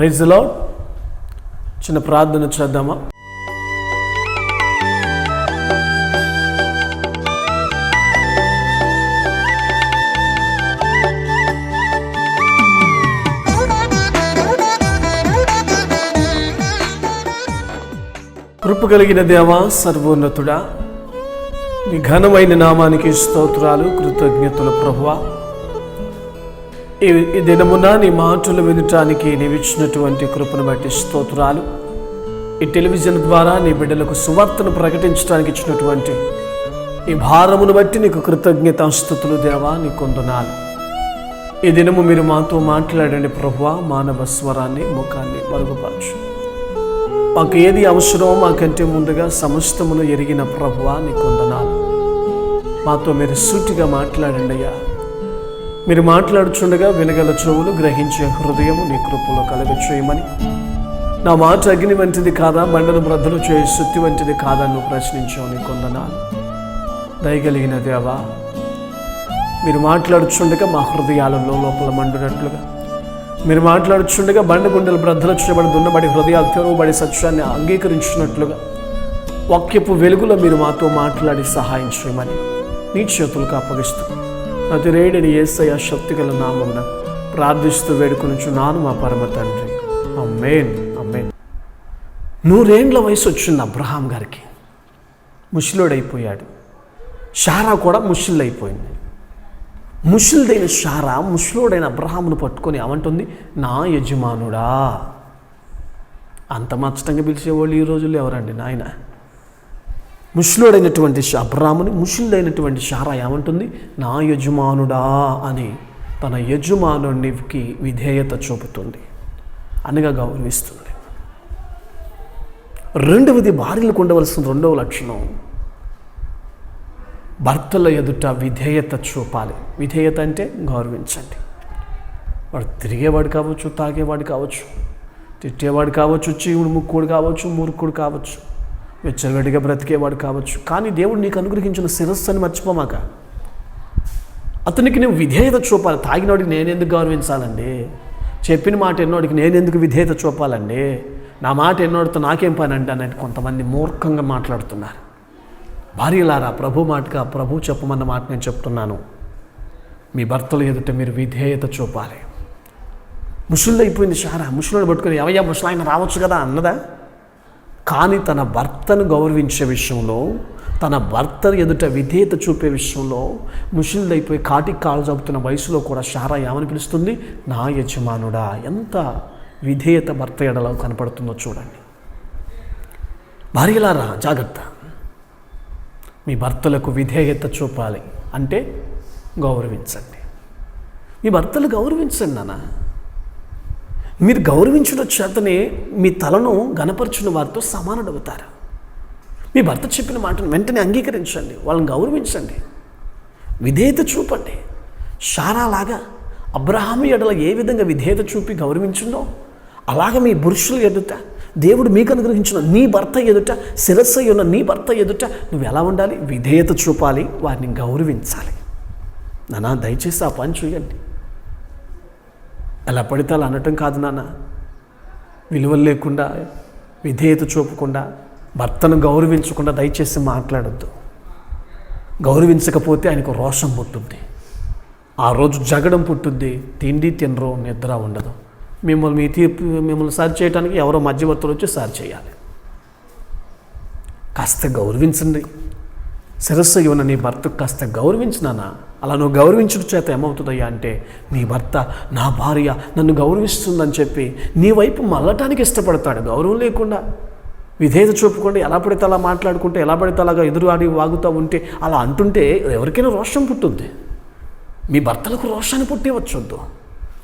ప్రైజ్లో చిన్న ప్రార్థన చేద్దామా? కృప కలిగిన దేవా సర్వోన్నతుడా నీ ఘనమైన నామానికి స్తోత్రాలు కృతజ్ఞతలు ప్రభువా. ఈ ఈ దినమున నీ మాటలు వినటానికి నీవిచ్చినటువంటి కృపను బట్టి స్తోత్రాలు. ఈ టెలివిజన్ ద్వారా నీ బిడ్డలకు సువార్తను ప్రకటించడానికి ఇచ్చినటువంటి ఈ భారమును బట్టి నీకు కృతజ్ఞతాస్థుతులు దేవా నీ కొందనాలు. ఈ దినము మీరు మాతో మాట్లాడండి ప్రభువ మానవ స్వరాన్ని ముఖాన్ని మరుగుపరచు. మాకు ఏది అవసరమో మాకంటే ముందుగా సమస్తమును ఎరిగిన ప్రభువా నీ కొందనాలు. మాతో మీరు సూటిగా మాట్లాడండి అయ్యా. మీరు మాట్లాడుచుండగా వినగల చెవులు గ్రహించే హృదయము నీ కృపలో కలుగ చేయమని నా మాట అగ్ని వంటిది కాదా బండను బ్రద్దలు చేయి శుద్ధి వంటిది కాదా నువ్వు ప్రశ్నించావు నీ కొందనాలు. దయగలిగిన దేవా మీరు మాట్లాడుచుండగా మా హృదయాలలో లోపల మండునట్లుగా. మీరు మాట్లాడుచుండగా బండ గుండెలు బ్రద్దలు చేయబడి దున్నబడి హృదయాలు తెరవబడి సత్యాన్ని అంగీకరించినట్లుగా. వాక్యపు వెలుగులో మీరు మాతో మాట్లాడి సహాయం చేయమని నీ చేతులకు అప్పగిస్తూ ప్రతి ఏసయ ఏసయ్య శక్తి గల నామమున ప్రార్థిస్తూ వేడుకొనుచున్నాను మా పరమ తండ్రి. అమ్మేన్ అమ్మేన్ నూరేండ్ల వయసు వచ్చింది అబ్రహాం గారికి. ముషిలోడైపోయాడు. షారా కూడా ముషిల్లైపోయింది. ముషిల్దైన షారా ముషిలోడైన అబ్రహామును పట్టుకొని ఏమంటుంది నా యజమానుడా. అంత మచ్చటంగా పిలిచేవాళ్ళు ఈ రోజుల్లో ఎవరండి నాయన? ముష్లుడైనటువంటి అబ్రాముని ముషులుడైనటువంటి షారా ఏమంటుంది? నా యజమానుడా అని తన యజమానునికి విధేయత చూపుతుంది. అనగా గౌరవిస్తుంది. రెండవది భార్యలకు ఉండవలసిన రెండవ లక్షణం భర్తల ఎదుట విధేయత చూపాలి. విధేయత అంటే గౌరవించండి. వాడు తిరిగేవాడు కావచ్చు తాగేవాడు కావచ్చు తిట్టేవాడు కావచ్చు చీవుడు ముక్కుడు కావచ్చు మూర్ఖుడు కావచ్చు. వెచ్చగడిగా బ్రతికేవాడు కావచ్చు. కానీ దేవుడు నీకు అనుగ్రహించిన శిరస్సుని మర్చిపోమాక. అతనికి నువ్వు విధేయత చూపాలి. తాగినోడికి నేనెందుకు గౌరవించాలండి? చెప్పిన మాట ఎన్నోడికి నేనెందుకు విధేయత చూపాలండి? నా మాట ఎన్నోడితో నాకేం పని అంటే అని కొంతమంది మూర్ఖంగా మాట్లాడుతున్నారు. భార్యలారా ప్రభు మాటగా ప్రభు చెప్పమన్న మాట నేను చెప్తున్నాను. మీ భర్తలు ఎదుట మీరు విధేయత చూపాలి. ముసుళ్ళు అయిపోయింది షారా. ముసలిని పట్టుకుని ఎవయ్యా ముసలాయన రావచ్చు కదా అన్నదా? కానీ తన భర్తను గౌరవించే విషయంలో తన భర్త ఎదుట విధేయత చూపే విషయంలో ముషిల్దైపోయి కాటికి కాలు చదువుతున్న వయసులో కూడా షారా ఏమని పిలుస్తుంది? నా యజమానుడా. ఎంత విధేయత భర్త ఎడలో కనపడుతుందో చూడండి. భార్యలారా జాగ్రత్త. మీ భర్తలకు విధేయత చూపాలి అంటే గౌరవించండి. మీ భర్తలు గౌరవించండి నాన్న. మీరు గౌరవించడం చేతనే మీ తలను గనపరచిన వారితో సమానుడవుతారు. మీ భర్త చెప్పిన మాటను వెంటనే అంగీకరించండి వాళ్ళని గౌరవించండి. విధేయత చూపండి. షారాలాగా అబ్రహాము ఎడల ఏ విధంగా విధేయత చూపి గౌరవించిందో అలాగ మీ పురుషుల ఎదుట దేవుడు మీకు అనుగ్రహించిన నీ భర్త ఎదుట శిరస్సు ఉన్న నీ భర్త ఎదుట నువ్వు ఎలా ఉండాలి? విధేయత చూపాలి వారిని గౌరవించాలి. నానా దయచేసి ఆ పని చేయండి. ఎలా పడితే అలా అనటం కాదు నాన్న. విలువలు లేకుండా విధేయత చూపకుండా భర్తను గౌరవించకుండా దయచేసి మాట్లాడొద్దు. గౌరవించకపోతే ఆయనకు రోషం పుట్టుద్ది. ఆ రోజు జగడం పుట్టుద్ది తిండి తినరు నిద్ర ఉండదు. మిమ్మల్ని మీ తీర్పు మిమ్మల్ని సార్ చేయడానికి ఎవరో మధ్యవర్తులు వచ్చి సార్ చేయాలి. కాస్త గౌరవించండి. శిరస్సు ఇవ్వన నీ భర్తకు కాస్త గౌరవించినానా అలా నువ్వు గౌరవించడం చేత ఏమవుతుందయ్యా అంటే నీ భర్త నా భార్య నన్ను గౌరవిస్తుందని చెప్పి నీ వైపు మళ్ళటానికి ఇష్టపడతాడు. గౌరవం లేకుండా విధేయత చూపకుండా ఎలా పడితే అలా మాట్లాడుకుంటే ఎలా పడితే అలాగా ఎదురు ఆడి వాగుతూ ఉంటే అలా అంటుంటే ఎవరికైనా రోషం పుట్టుద్ది మీ భర్తలకు రోషాన్ని పుట్టివచ్చొద్దు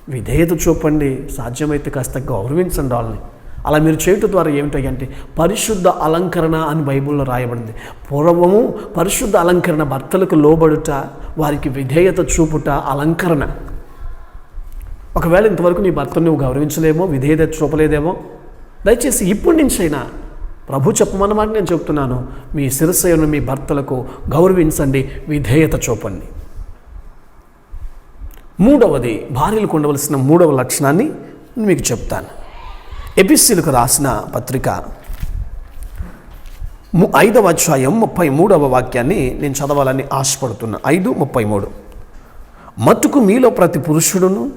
విధేయత చూపండి సాధ్యమైతే కాస్త గౌరవించండి వాళ్ళని. అలా మీరు చేయటం ద్వారా ఏమిటంటే పరిశుద్ధ అలంకరణ అని బైబిల్లో రాయబడింది. పూర్వము పరిశుద్ధ అలంకరణ భర్తలకు లోబడుట వారికి విధేయత చూపుట అలంకరణ. ఒకవేళ ఇంతవరకు నీ భర్తను నువ్వు గౌరవించలేమో విధేయత చూపలేదేమో దయచేసి ఇప్పటి నుంచైనా ప్రభు చెప్పమన్నమాట నేను చెప్తున్నాను మీ శిరస్సును మీ భర్తలకు గౌరవించండి విధేయత చూపండి. మూడవది భార్యలకు ఉండవలసిన మూడవ లక్షణాన్ని మీకు చెప్తాను. ఎపిస్సీలకు రాసిన పత్రిక. ఐదవ అధ్యాయం ముప్పై మూడవ వాక్యాన్ని నేను చదవాలని ఆశపడుతున్నా. ఐదు ముప్పై మూడు. మట్టుకు మీలో ప్రతి పురుషుడును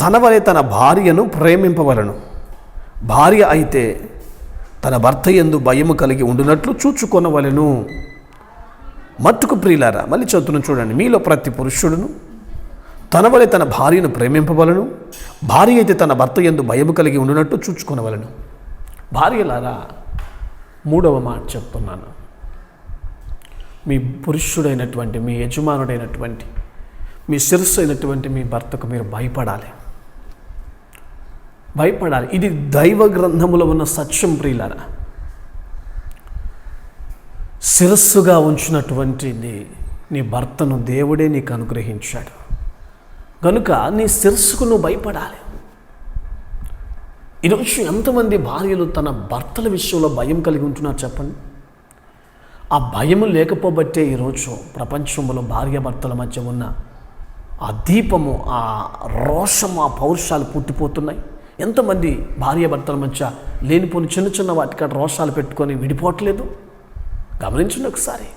తన వలె తన భార్యను ప్రేమింపవలను. భార్య అయితే తన భర్త ఎందు భయము కలిగి ఉండునట్లు చూచుకొనవలెను. మట్టుకు ప్రియులారా మళ్ళీ చదువుతున్న చూడండి. మీలో ప్రతి పురుషుడును తన వలె తన భార్యను ప్రేమింపవలను భార్య అయితే తన భర్త ఎందు భయము కలిగి ఉండునట్టు చూచుకునవలను. భార్యలారా మూడవ మాట చెప్తున్నాను. మీ పురుషుడైనటువంటి మీ యజమానుడైనటువంటి మీ శిరస్సు అయినటువంటి మీ భర్తకు మీరు భయపడాలి. భయపడాలి. ఇది దైవ గ్రంథములో ఉన్న సత్యం ప్రియులారా. శిరస్సుగా ఉంచినటువంటిది నీ భర్తను దేవుడే నీకు అనుగ్రహించాడు. కనుక నీ శిరస్సుకు నువ్వు భయపడాలి. ఈరోజు ఎంతమంది భార్యలు తన భర్తల విషయంలో భయం కలిగి ఉంటున్నారు చెప్పండి? ఆ భయం లేకపోబట్టే ఈరోజు ప్రపంచంలో భార్యాభర్తల మధ్య ఉన్న ఆ దీపము ఆ రోషము ఆ పౌరుషాలు పుట్టిపోతున్నాయి ఎంతమంది భార్యాభర్తల మధ్య లేనిపోని చిన్న చిన్న వాటికి రోషాలు పెట్టుకొని విడిపోవట్లేదు? గమనించండి ఒకసారి.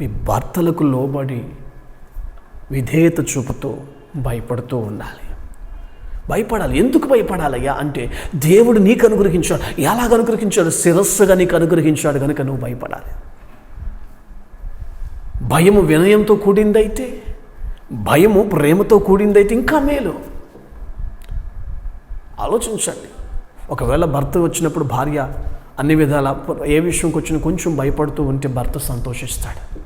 మీ భర్తలకు లోబడి విధేయత చూపుతూ భయపడుతూ ఉండాలి. భయపడాలి. ఎందుకు భయపడాలయ్యా అంటే దేవుడు నీకు అనుగ్రహించాడు. ఎలాగ అనుగ్రహించాడు? శిరస్సుగా నీకు అనుగ్రహించాడు కనుక నువ్వు భయపడాలి. భయము వినయంతో కూడిందైతే భయము ప్రేమతో కూడిందైతే ఇంకా మేలు. ఆలోచించండి. ఒకవేళ భర్త వచ్చినప్పుడు భార్య అన్ని విధాల ఏ విషయంకి వచ్చినా కొంచెం భయపడుతూ ఉంటే భర్త సంతోషిస్తాడు.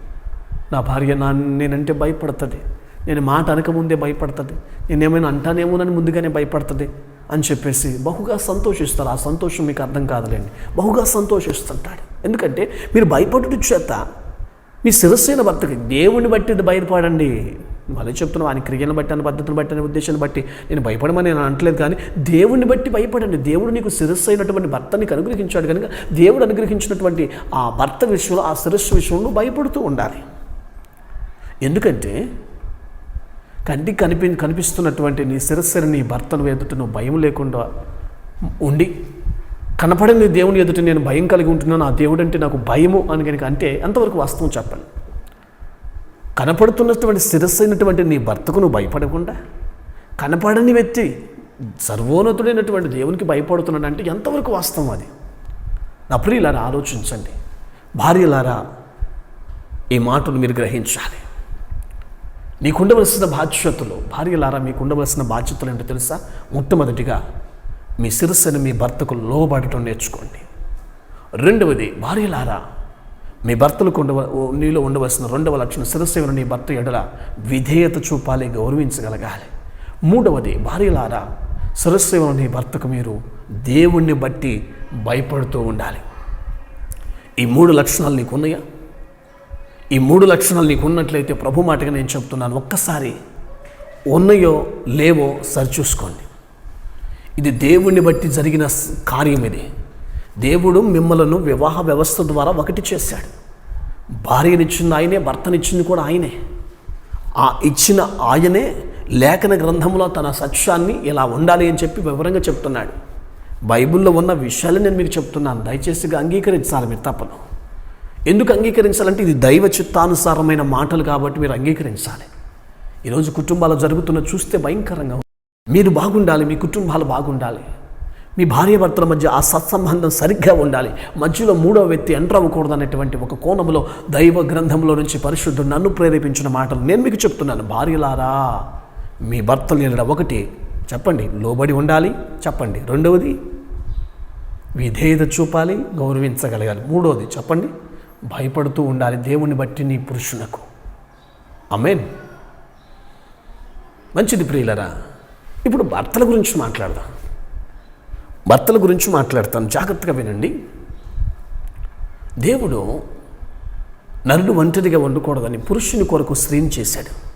నా భార్య నా నేనంటే భయపడుతుంది. నేను మాట అనకముందే భయపడుతుంది. నేను ఏమైనా అంటానేమోనని ముందుగానే భయపడుతుంది అని చెప్పేసి బహుగా సంతోషిస్తారు. ఆ సంతోషం మీకు అర్థం కాదులేండి. బహుగా సంతోషిస్తుంటాడు. ఎందుకంటే మీరు భయపడుట చేత మీ శిరస్సైన భర్తకి దేవుని బట్టి భయపడండి మళ్ళీ చెప్తున్నాను ఆయన క్రియలను బట్టి అనే పద్ధతిని బట్టి అనే ఉద్దేశాన్ని బట్టి. నేను భయపడమని నేను అనట్లేదు కానీ దేవుడిని బట్టి భయపడండి. దేవుడు నీకు శిరస్సు అయినటువంటి భర్తని అనుగ్రహించాడు కనుక దేవుడు అనుగ్రహించినటువంటి ఆ భర్త విషయంలో ఆ శిరస్సు విషయంలో భయపడుతూ ఉండాలి. ఎందుకంటే కంటికి కనిపి కనిపిస్తున్నటువంటి నీ శిరస్సుని నీ భర్తను ఎదుట నువ్వు భయం లేకుండా ఉండి కనపడని దేవుని ఎదుట నేను భయం కలిగి ఉంటున్నాను ఆ దేవుడు అంటే నాకు భయము అని కనుక అంటే ఎంతవరకు వాస్తవం చెప్పండి. కనపడుతున్నటువంటి శిరస్సు అయినటువంటి నీ భర్తకు నువ్వు భయపడకుండా కనపడని వ్యక్తి సర్వోన్నతుడైనటువంటి దేవునికి భయపడుతున్నాడు అంటే ఎంతవరకు వాస్తవం అది? అప్పుడు ప్రియులారా ఆలోచించండి. భార్యలారా ఈ మాటను మీరు గ్రహించాలి. నీకుండవలసిన బాధ్యతలు భార్యలారా మీకు ఉండవలసిన బాధ్యతలు ఏంటో తెలుసా? మొట్టమొదటిగా మీ శిరస్సుని మీ భర్తకు లోబడటం నేర్చుకోండి. రెండవది భార్యలారా మీ భర్తలకు ఉండవ నీలో ఉండవలసిన రెండవ లక్షణం శిరస్సును నీ భర్త ఎడల విధేయత చూపాలి గౌరవించగలగాలి. మూడవది భార్యలారా శిరస్సును నీ భర్తకు మీరు దేవుణ్ణి బట్టి భయపడుతూ ఉండాలి. ఈ మూడు లక్షణాలు నీకు ఉన్నాయా ఈ మూడు లక్షణాలు నీకు ఉన్నట్లయితే ప్రభు మాటగా నేను చెప్తున్నాను. ఒక్కసారి ఉన్నాయో లేవో సరిచూసుకోండి. ఇది దేవుణ్ణి బట్టి జరిగిన కార్యం ఇది. దేవుడు మిమ్మలను వివాహ వ్యవస్థ ద్వారా ఒకటి చేశాడు. భార్యనిచ్చింది ఆయనే భర్తనిచ్చింది కూడా ఆయనే. ఆ ఇచ్చిన ఆయనే లేఖన గ్రంథంలో తన సత్యాన్ని ఇలా ఉండాలి అని చెప్పి వివరంగా చెప్తున్నాడు. బైబిల్లో ఉన్న విషయాలు నేను మీకు చెప్తున్నాను. దయచేసి అంగీకరించాలి మీరు తప్పను ఎందుకు అంగీకరించాలంటే ఇది దైవ చిత్తానుసారమైన మాటలు కాబట్టి మీరు అంగీకరించాలి. ఈరోజు కుటుంబాలు జరుగుతున్న చూస్తే భయంకరంగా మీరు బాగుండాలి మీ కుటుంబాలు బాగుండాలి. మీ భార్యాభర్తల మధ్య ఆ సత్సంబంధం సరిగ్గా ఉండాలి. మధ్యలో మూడో వ్యక్తి ఎంటర్ అవ్వకూడదు అనేటువంటి ఒక కోణంలో దైవ గ్రంథంలో నుంచి పరిశుద్ధుడు నన్ను ప్రేరేపించిన మాటలు నేను మీకు చెప్తున్నాను. భార్యలారా మీ భర్తలు ఎన్నడ ఒకటి చెప్పండి లోబడి ఉండాలి చెప్పండి. రెండవది విధేయత చూపాలి గౌరవించగలగాలి. మూడవది చెప్పండి. భయపడుతూ ఉండాలి దేవుని బట్టి నీ పురుషులకు అమేన్ మంచిది ప్రియులరా ఇప్పుడు భర్తల గురించి మాట్లాడదాం. భర్తల గురించి మాట్లాడతాను జాగ్రత్తగా వినండి. దేవుడు నరుడు ఒంటరిగా వండకూడదని పురుషుని కొరకు స్త్రీని చేశాడు.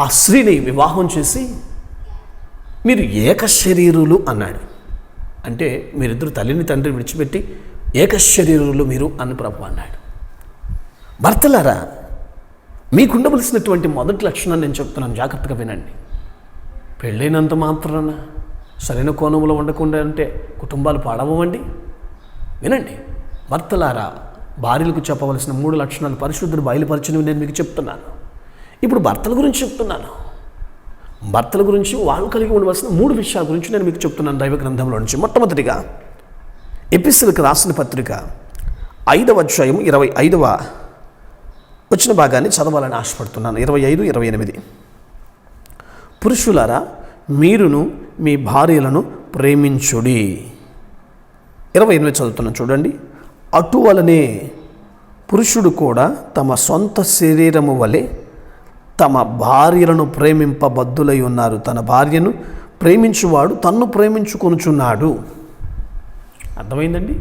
ఆ స్త్రీని వివాహం చేసి మీరు ఏక శరీరులు అన్నాడు. అంటే మీరిద్దరు తల్లిని తండ్రిని విడిచిపెట్టి ఏకశరీరులు మీరు అని ప్రభు అన్నాడు. భర్తలారా మీకుండవలసినటువంటి మొదటి లక్షణాన్ని నేను చెప్తున్నాను జాగ్రత్తగా వినండి. పెళ్ళైనంత మాత్రాన సరైన కోణంలో ఉండకుండా అంటే కుటుంబాలు పాడవండి వినండి. భర్తలారా భార్యలకు చెప్పవలసిన మూడు లక్షణాలు పరిశుద్ధుడు బయలుపరచినవి నేను మీకు చెప్తున్నాను. ఇప్పుడు భర్తల గురించి చెప్తున్నాను. భర్తల గురించి వాళ్ళు కలిగి ఉండవలసిన మూడు విషయాల గురించి నేను మీకు చెప్తున్నాను దైవ గ్రంథంలో నుంచి. మొట్టమొదటిగా ఎపిసిల్కి రాసిన పత్రిక ఐదవ అధ్యాయం ఇరవై ఐదవ వచ్చిన భాగాన్ని చదవాలని ఆశపడుతున్నాను. ఇరవై ఐదు ఇరవై ఎనిమిది. పురుషులారా మీరును మీ భార్యలను ప్రేమించుడి. ఇరవై ఎనిమిది చదువుతున్నాను చూడండి. అటువలనే పురుషుడు కూడా తమ సొంత శరీరము వలె తమ భార్యలను ప్రేమింపబద్దులై ఉన్నారు. తన భార్యను ప్రేమించువాడు తన్ను ప్రేమించుకొనుచున్నాడు. అర్థమైందండి?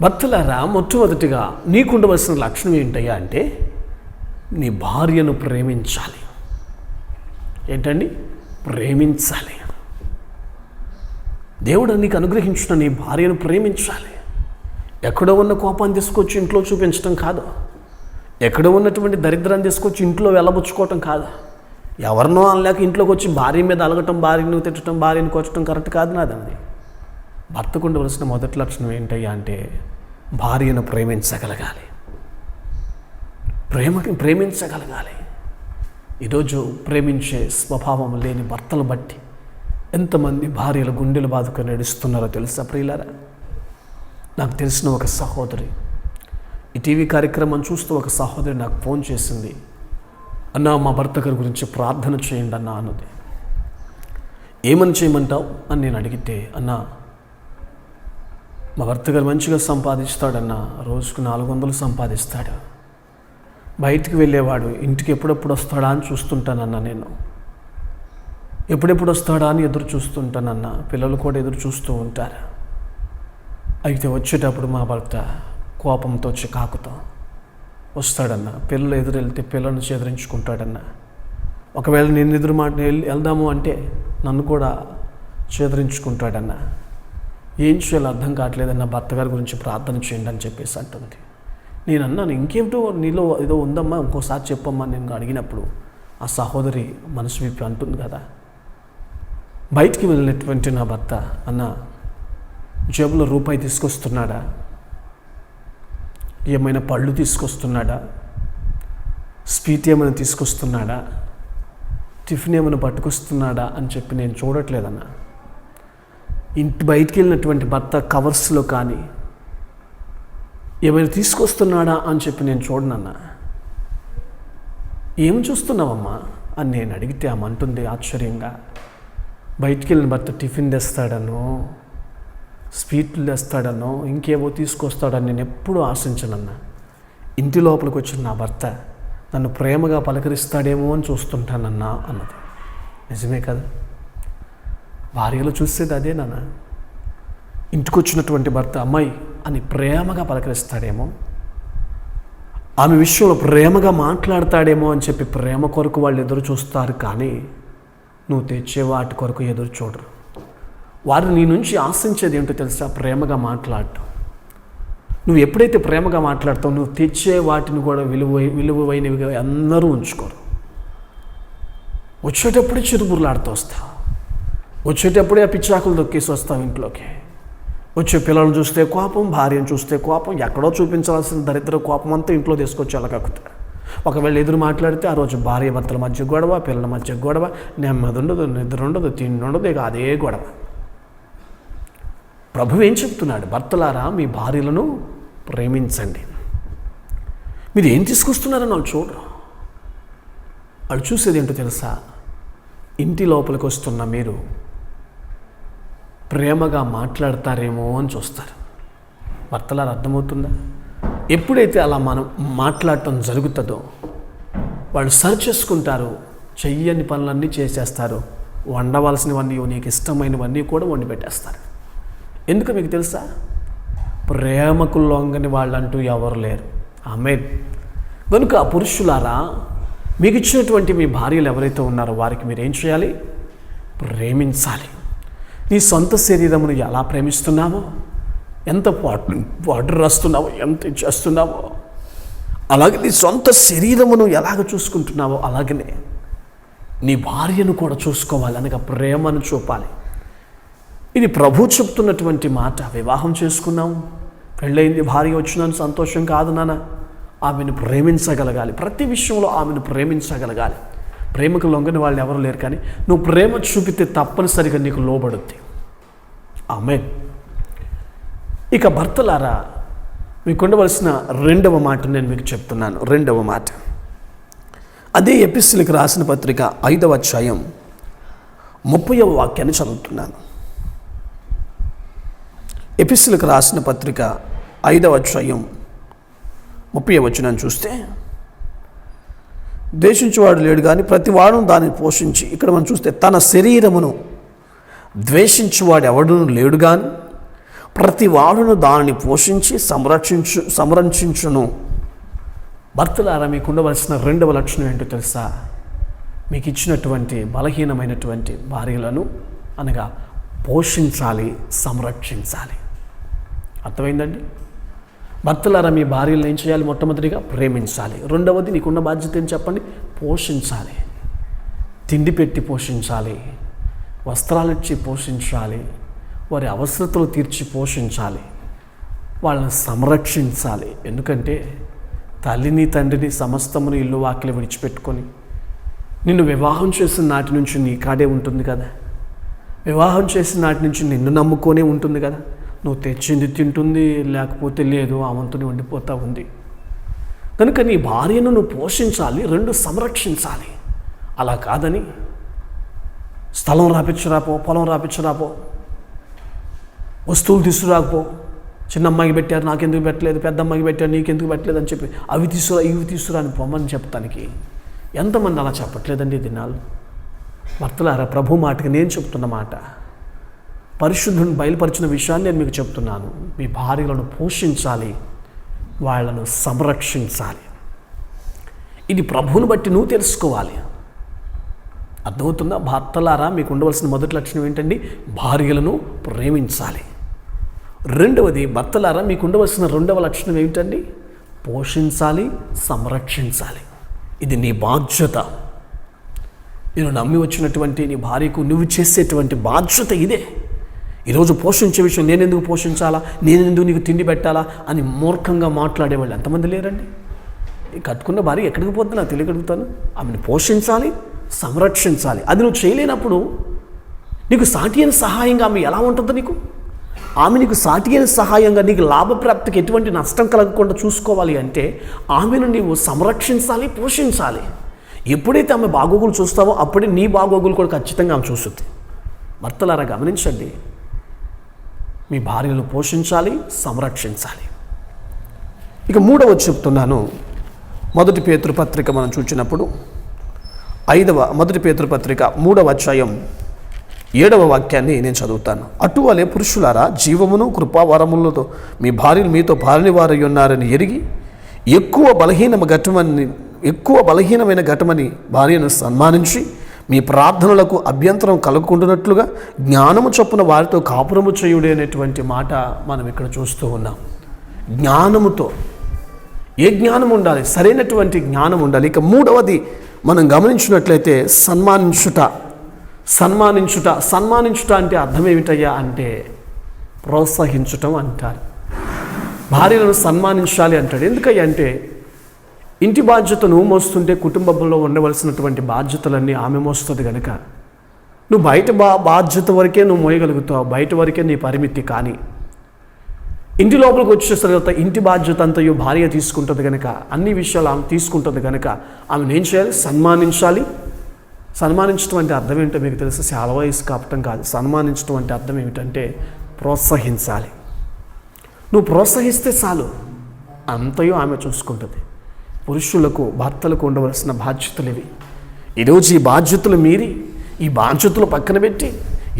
భర్తలారా మొట్టమొదటిగా నీకుండవలసిన లక్షణం ఏంటయ్యా అంటే నీ భార్యను ప్రేమించాలి. ఏంటండి? ప్రేమించాలి. దేవుడు నీకు అనుగ్రహించిన నీ భార్యను ప్రేమించాలి. ఎక్కడో ఉన్న కోపాన్ని తీసుకొచ్చి ఇంట్లో చూపించడం కాదు. ఎక్కడో ఉన్నటువంటి దరిద్రాన్ని తీసుకొచ్చి ఇంట్లో వెళ్ళబుచ్చుకోవటం కాదు. ఎవరినో అనలేక ఇంట్లోకి వచ్చి భార్య మీద అలగటం భార్యను తిట్టడం భార్యను కొట్టడం కరెక్ట్ కాదు నాదండి భర్తకు ఉండవలసిన మొదటి లక్షణం ఏంటయ్యా అంటే భార్యను ప్రేమించగలగాలి. ప్రేమకి ప్రేమించగలగాలి. ఈరోజు ప్రేమించే స్వభావం లేని భర్తలు బట్టి ఎంతమంది భార్యల గుండెలు బాదుకొని నడుస్తున్నారో తెలుసా ప్రియులారా? నాకు తెలిసిన ఒక సహోదరి ఈ టీవీ కార్యక్రమం చూస్తూ ఒక సహోదరి నాకు ఫోన్ చేసింది. అన్నా మా భర్త గారి గురించి ప్రార్థన చేయండి అన్నా అన్నది ఏమని చేయమంటావు? అని నేను అడిగితే అన్నా మా భర్త గారు మంచిగా సంపాదిస్తాడన్న రోజుకు నాలుగు వందలు సంపాదిస్తాడు. బయటికి వెళ్ళేవాడు ఇంటికి ఎప్పుడెప్పుడు వస్తాడా అని చూస్తుంటానన్నా నేను. ఎప్పుడెప్పుడు వస్తాడా అని ఎదురు చూస్తుంటానన్న పిల్లలు కూడా ఎదురు చూస్తూ ఉంటారు. అయితే వచ్చేటప్పుడు మా భర్త కోపంతో చికాకుతో వస్తాడన్న పిల్లలు ఎదురు వెళ్తే పిల్లల్ని చేదరించుకుంటాడన్న. ఒకవేళ నేను ఎదురు మాట వెళ్ళి- వెళ్దాము అంటే నన్ను కూడా చేదరించుకుంటాడన్నా. ఏం చేయాలో అర్థం కావట్లేదన్న భర్త గారి గురించి ప్రార్థన చేయండి అని చెప్పేసి అంటుంది. నేను అన్నాను ఇంకేమిటో నీలో ఏదో ఉందమ్మా ఇంకోసారి చెప్పమ్మా. నేను అడిగినప్పుడు ఆ సహోదరి మనసు విప్పి అంటుంది కదా. బయటికి వెళ్ళినటువంటి నా భర్త అన్న జేబులో రూపాయి తీసుకొస్తున్నాడా? ఏమైనా పళ్ళు తీసుకొస్తున్నాడా? స్వీట్ ఏమైనా తీసుకొస్తున్నాడా? టిఫిన్ ఏమైనా పట్టుకొస్తున్నాడా? అని చెప్పి నేను చూడట్లేదన్నా ఇంటి బయటికి వెళ్ళినటువంటి భర్త కవర్స్లో కానీ ఏమైనా తీసుకొస్తున్నాడా అని చెప్పి నేను చూడనన్నా. ఏం చూస్తున్నావమ్మా? అని నేను అడిగితే ఆమె అంటుంది ఆశ్చర్యంగా. బయటికి వెళ్ళిన భర్త టిఫిన్ తెస్తాడనో స్వీట్లు తెస్తాడనో ఇంకేవో తీసుకొస్తాడని నేను ఎప్పుడూ ఆశించనన్నా. ఇంటి లోపలికి వచ్చిన నా భర్త నన్ను ప్రేమగా పలకరిస్తాడేమో అని చూస్తుంటానన్నా అన్నది. నిజమే కదా? భార్యలో చూసేది అదే నాన్న. ఇంటికొచ్చినటువంటి భర్త అమ్మాయి అని ప్రేమగా పలకరిస్తాడేమో ఆమె విషయంలో ప్రేమగా మాట్లాడతాడేమో అని చెప్పి ప్రేమ కొరకు వాళ్ళు ఎదురు చూస్తారు కానీ నువ్వు తెచ్చే వాటి కొరకు ఎదురు చూడరు. వారు నీ నుంచి ఆశించేది ఏంటో తెలుసా? ప్రేమగా మాట్లాడటం. నువ్వు ఎప్పుడైతే ప్రేమగా మాట్లాడతావు నువ్వు తెచ్చే వాటిని కూడా విలువ విలువైనవిగా అందరూ ఉంచుకోరు. వచ్చేటప్పుడే చిరుబుర్లాడుతూ వస్తావు. వచ్చేటప్పుడే ఆ పిచ్చాకులు దొక్కేసి వస్తాం ఇంట్లోకి. వచ్చే పిల్లలను చూస్తే కోపం భార్యను చూస్తే కోపం ఎక్కడో చూపించాల్సిన దరిద్ర కోపం అంతా ఇంట్లో తీసుకొచ్చి అలగక్కుతాడు ఒకవేళ ఎదురు మాట్లాడితే ఆ రోజు భార్య భర్తల మధ్య గొడవ పిల్లల మధ్య గొడవ నెమ్మది ఉండదు నిద్ర ఉండదు తిండి ఉండదు ఇక అదే గొడవ. ప్రభు ఏం చెప్తున్నాడు? భర్తలారా మీ భార్యలను ప్రేమించండి. మీరు ఏం తీసుకొస్తున్నారని వాళ్ళు చూడరు వాళ్ళు చూసేది ఏంటో తెలుసా? ఇంటి లోపలికి వస్తున్న మీరు ప్రేమగా మాట్లాడతారేమో అని చూస్తారు. భర్తలారు అర్థమవుతుందా? ఎప్పుడైతే అలా మనం మాట్లాడటం జరుగుతుందో వాళ్ళు సరి చేసుకుంటారు చెయ్యని పనులన్నీ చేసేస్తారు వండవలసినవన్నీ నీకు ఇష్టమైనవన్నీ కూడా వండి పెట్టేస్తారు. ఎందుకు మీకు తెలుసా? ప్రేమకు లొంగని వాళ్ళంటూ ఎవరు లేరు. ఆమె కనుక పురుషులారా మీకు ఇచ్చినటువంటి మీ భార్యలు ఎవరైతే ఉన్నారో వారికి మీరు ఏం చేయాలి? ప్రేమించాలి. నీ సొంత శరీరమును ఎలా ప్రేమిస్తున్నావో? ఎంత వాటర్ వాటర్ రాస్తున్నావో? ఎంత చేస్తున్నావో? అలాగే నీ సొంత శరీరమును ఎలాగ చూసుకుంటున్నావో అలాగనే నీ భార్యను కూడా చూసుకోవాలి అనగా ప్రేమను చూపాలి. ఇది ప్రభు చెప్తున్నటువంటి మాట. వివాహం చేసుకున్నాము పెళ్ళయింది భార్య వచ్చినాను సంతోషం కాదు నాన్న. ఆమెను ప్రేమించగలగాలి. ప్రతి విషయంలో ఆమెను ప్రేమించగలగాలి. ప్రేమకు లొంగని వాళ్ళు ఎవరు లేరు కానీ నువ్వు ప్రేమ చూపితే తప్పనిసరిగా నీకు లోబడుద్ది. ఆమె ఇక భర్తలారా మీకు ఉండవలసిన రెండవ మాట నేను మీకు చెప్తున్నాను. రెండవ మాట. అదే ఎపిస్సులకు రాసిన పత్రిక ఐదవ అధ్యాయం ముప్పైవ వాక్యాన్ని చదువుతున్నాను. ఎపిస్సులకు రాసిన పత్రిక ఐదవ అధ్యాయం ముప్పై వచ్చినాను చూస్తే ద్వేషించేవాడు లేడు కానీ ప్రతి వాడు దాన్ని పోషించి ఇక్కడ మనం చూస్తే తన శరీరమును ద్వేషించువాడు ఎవడును లేడు కానీ ప్రతి వాడును దానిని పోషించి సంరక్షించు సంరక్షించును. భర్తలారా మీకు ఉండవలసిన రెండవ లక్షణం ఏంటో తెలుసా? మీకు ఇచ్చినటువంటి బలహీనమైనటువంటి భార్యలను అనగా పోషించాలి సంరక్షించాలి. అర్థమైందండి? భర్తలారా మీ భార్యలను ఏం చేయాలి? మొట్టమొదటిగా ప్రేమించాలి. రెండవది నీకున్న బాధ్యత ఏం చెప్పండి? పోషించాలి. తిండి పెట్టి పోషించాలి. వస్త్రాలిచ్చి పోషించాలి. వారి అవసరతలు తీర్చి పోషించాలి. వాళ్ళని సంరక్షించాలి. ఎందుకంటే తల్లిని తండ్రిని సమస్తమును ఇల్లు వాకిలి విడిచిపెట్టుకొని నిన్ను వివాహం చేసిన నాటి నుంచి నీ కాడే ఉంటుంది కదా. వివాహం చేసిన నాటి నుంచి నిన్ను నమ్ముకొనే ఉంటుంది కదా. నువ్వు తెచ్చింది తింటుంది లేకపోతే లేదు ఆమంతుని ఉండిపోతూ ఉంది. కనుక నీ భార్యను నువ్వు పోషించాలి రెండు సంరక్షించాలి. అలా కాదని స్థలం రాపించరాపో పొలం రాపించరాపో వస్తువులు తీసుకురాకపో చిన్న అమ్మాయికి పెట్టారు నాకెందుకు పెట్టలేదు పెద్ద అమ్మాయికి పెట్టారు నీకెందుకు పెట్టలేదు అని చెప్పి అవి తీసుకురా ఇవి తీసుకురా అని పొమ్మని చెప్తానికి ఎంతమంది అలా చెప్పట్లేదండి ఈ దినాలు? భర్తలారా ప్రభు మాటకి నేను చెప్తున్న మాట. పరిశుద్ధుని బయలుపరిచిన విషయాన్ని నేను మీకు చెప్తున్నాను. మీ భార్యలను పోషించాలి. వాళ్ళను సంరక్షించాలి. ఇది ప్రభువుని బట్టి నువ్వు తెలుసుకోవాలి. అర్థమవుతుందా? భర్తలారా మీకు ఉండవలసిన మొదటి లక్షణం ఏంటండి? భార్యలను ప్రేమించాలి. రెండవది భర్తలారా మీకు ఉండవలసిన రెండవ లక్షణం ఏమిటండి? పోషించాలి సంరక్షించాలి. ఇది నీ బాధ్యత. నేను నమ్మి వచ్చినటువంటి నీ భార్యకు నువ్వు చేసేటువంటి బాధ్యత ఇదే. ఈరోజు పోషించే విషయం నేను ఎందుకు పోషించాలా? నేను ఎందుకు నీకు తిండి పెట్టాలా? అని మూర్ఖంగా మాట్లాడేవాళ్ళు ఎంతమంది లేరండి? కట్టుకున్న భార్య ఎక్కడికి పోతుంది? నాకు తెలియగలుగుతాను ఆమెను పోషించాలి సంరక్షించాలి. అది నువ్వు చేయలేనప్పుడు నీకు సాటి అయిన సహాయంగా ఆమె ఎలా ఉంటుందో నీకు? ఆమె నీకు సాటి అయిన సహాయంగా నీకు లాభప్రాప్తికి ఎటువంటి నష్టం కలగకుండా చూసుకోవాలి అంటే ఆమెను నీవు సంరక్షించాలి పోషించాలి. ఎప్పుడైతే ఆమె బాగోగులు చూస్తావో అప్పుడే నీ బాగోగులు కూడా ఖచ్చితంగా ఆమె చూస్తుంది. భర్తలారా గమనించండి. మీ భార్యను పోషించాలి సంరక్షించాలి. ఇక మూడవ చెప్తున్నాను. మొదటి పేతృపత్రిక మనం చూసినప్పుడు ఐదవ మొదటి పేతృపత్రిక మూడవ అధ్యాయం ఏడవ వాక్యాన్ని నేను చదువుతాను. అటువలే పురుషులారా జీవమును కృపావరములతో మీ భార్యలు మీతో భార్య వారై ఉన్నారని ఎరిగి ఎక్కువ బలహీనమ ఘటమని ఎక్కువ బలహీనమైన ఘటమని భార్యను సన్మానించి మీ ప్రార్థనలకు అభ్యంతరం కలుగుకుంటున్నట్లుగా జ్ఞానము చొప్పున వారితో కాపురము చేయుడే అనేటువంటి మాట మనం ఇక్కడ చూస్తూ ఉన్నాం. జ్ఞానముతో ఏ జ్ఞానం ఉండాలి? సరైనటువంటి జ్ఞానం ఉండాలి. ఇక మూడవది మనం గమనించినట్లయితే సన్మానించుట. సన్మానించుట. సన్మానించుట అంటే అర్థం ఏమిటయ్యా అంటే ప్రోత్సహించటం అంటారు. భార్యలను సన్మానించాలి అంటాడు. ఎందుకయ్యా అంటే ఇంటి బాధ్యత నువ్వు మోస్తుంటే కుటుంబంలో ఉండవలసినటువంటి బాధ్యతలన్నీ ఆమె మోస్తుంది కనుక నువ్వు బయట బా బాధ్యత వరకే నువ్వు మోయగలుగుతావు బయట వరకే నీ పరిమితి కానీ. ఇంటి లోపలికి వచ్చేసిన తర్వాత ఇంటి బాధ్యత అంతయు భార్య తీసుకుంటుంది కనుక అన్ని విషయాలు ఆమె తీసుకుంటుంది కనుక ఆమెను ఏం చేయాలి? సన్మానించాలి. సన్మానించడం అంటే అర్థం ఏంటో మీకు తెలుసు? చాలా వయసు కాపటం కాదు. సన్మానించడం అంటే అర్థం ఏమిటంటే ప్రోత్సహించాలి. నువ్వు ప్రోత్సహిస్తే చాలు. అంతయో ఆమె చూసుకుంటుంది. పురుషులకు భర్తలకు ఉండవలసిన బాధ్యతలు ఇవి ఈరోజు ఈ బాధ్యతలు మీరి ఈ బాధ్యతలు పక్కన పెట్టి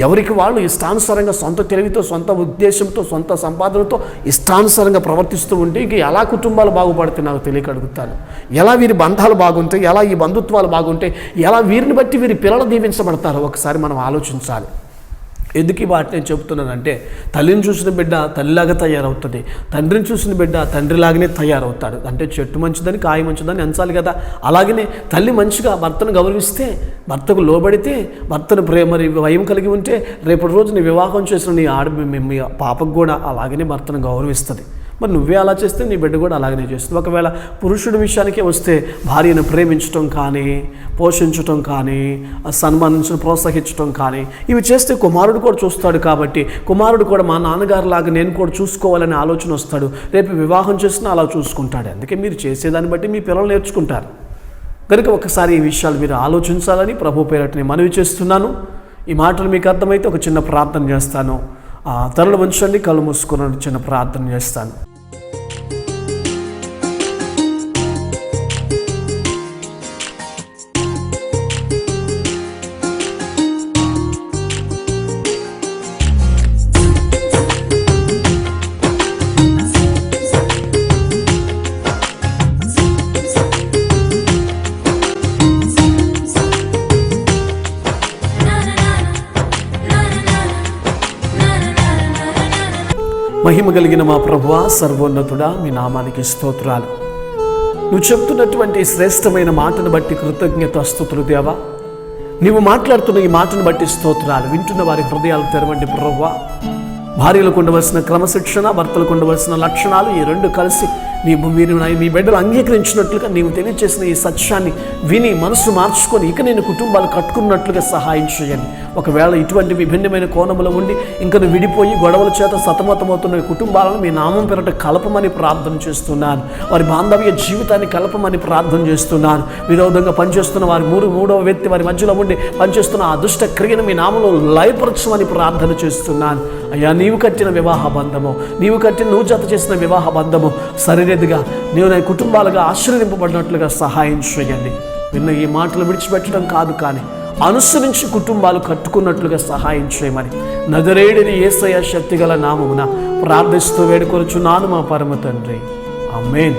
ఎవరికి వాళ్ళు ఇష్టానుసారంగా సొంత తెలివితో సొంత ఉద్దేశంతో సొంత సంపాదనతో ఇష్టానుసారంగా ప్రవర్తిస్తూ ఉంటే ఇంక ఎలా కుటుంబాలు బాగుపడితే నాకు తెలియక అడుగుతాను. ఎలా వీరి బంధాలు బాగుంటాయి ఎలా ఈ బంధుత్వాలు బాగుంటాయి ఎలా వీరిని బట్టి వీరి పిల్లలు దీవించబడతారో ఒకసారి మనం ఆలోచించాలి. ఎందుకు ఈ మాట నేను చెబుతున్నానంటే తల్లిని చూసిన బిడ్డ తల్లిలాగా తయారవుతుంది. తండ్రిని చూసిన బిడ్డ తండ్రిలాగానే తయారవుతాడు. అంటే చెట్టు మంచిదని కాయ మంచిదని ఎంచాలి కదా. అలాగనే తల్లి మంచిగా భర్తను గౌరవిస్తే భర్తకు లోబడితే భర్తను ప్రేమ మరి భయం కలిగి ఉంటే రేపటి రోజు నీ వివాహం చేసిన నీ ఆడ మీ పాపకు కూడా అలాగనే భర్తను గౌరవిస్తుంది. మరి నువ్వే అలా చేస్తే నీ బిడ్డ కూడా అలాగనే చేస్తుంది. ఒకవేళ పురుషుడి విషయానికే వస్తే భార్యను ప్రేమించటం కానీ పోషించటం కానీ ఆ సన్మానించడం ప్రోత్సహించటం కానీ ఇవి చేస్తే కుమారుడు కూడా చూస్తాడు కాబట్టి కుమారుడు కూడా మా నాన్నగారు లాగా నేను కూడా చూసుకోవాలనే ఆలోచన వస్తాడు. రేపు వివాహం చేసినా అలా చూసుకుంటాడు. అందుకే మీరు చేసేదాన్ని బట్టి మీ పిల్లలు నేర్చుకుంటారు. కనుక ఒకసారి ఈ విషయాలు మీరు ఆలోచించాలని ప్రభు పేరటిని మనవి చేస్తున్నాను. ఈ మాటలు మీకు అర్థమైతే ఒక చిన్న ప్రార్థన చేస్తాను. తరలు ఉంచండి కళ్ళు మూసుకుని చిన్న ప్రార్థన చేస్తాను. మహిమ కలిగిన మా ప్రభువ సర్వోన్నతుడా మీ నామానికి స్తోత్రాలు. నువ్వు చెప్తున్నటువంటి శ్రేష్టమైన మాటను బట్టి కృతజ్ఞత స్థుతులు దేవా. నీవు మాట్లాడుతున్న ఈ మాటను బట్టి స్తోత్రాలు. వింటున్న వారి హృదయాలు తెరవండి ప్రభువ. భార్యలకు ఉండవలసిన క్రమశిక్షణ భర్తలకు ఉండవలసిన లక్షణాలు ఈ రెండు కలిసి నీ మీరు మీ బిడ్డలు అంగీకరించినట్లుగా నీవు తెలియచేసిన ఈ సత్యాన్ని విని మనసు మార్చుకొని ఇక నేను కుటుంబాలు కట్టుకున్నట్లుగా సహాయం చేయండి. ఒకవేళ ఇటువంటి విభిన్నమైన కోణంలో ఉండి ఇంకా విడిపోయి గొడవల చేత సతమతమవుతున్న కుటుంబాలను మీ నామం పెరట కలపమని ప్రార్థన చేస్తున్నాను. వారి బాంధవ్య జీవితాన్ని కలపమని ప్రార్థన చేస్తున్నాను. విరోధంగా పనిచేస్తున్న వారి మూడు మూడవ వ్యక్తి వారి మధ్యలో ఉండి పనిచేస్తున్న ఆ దుష్ట క్రియను మీ నామంలో లయపరచమని ప్రార్థన చేస్తున్నాను. అయ్యా నీవు కట్టిన వివాహ బంధము నీవు కట్టిన నువ్వు జత చేసిన వివాహ బంధము సరిదిగా నేను నా కుటుంబాలుగా ఆశీర్వదింపబడినట్లుగా సహాయం చేయండి. విన్న ఈ మాటలు విడిచిపెట్టడం కాదు కానీ అనుసరించి కుటుంబాలు కట్టుకున్నట్లుగా సహాయం చేయమని. నదరేడిని ఏసయ శక్తిగల నామమున ప్రార్థిస్తూ వేడుకొనుచున్నాను మా పరమ తండ్రి. అమ్మేన్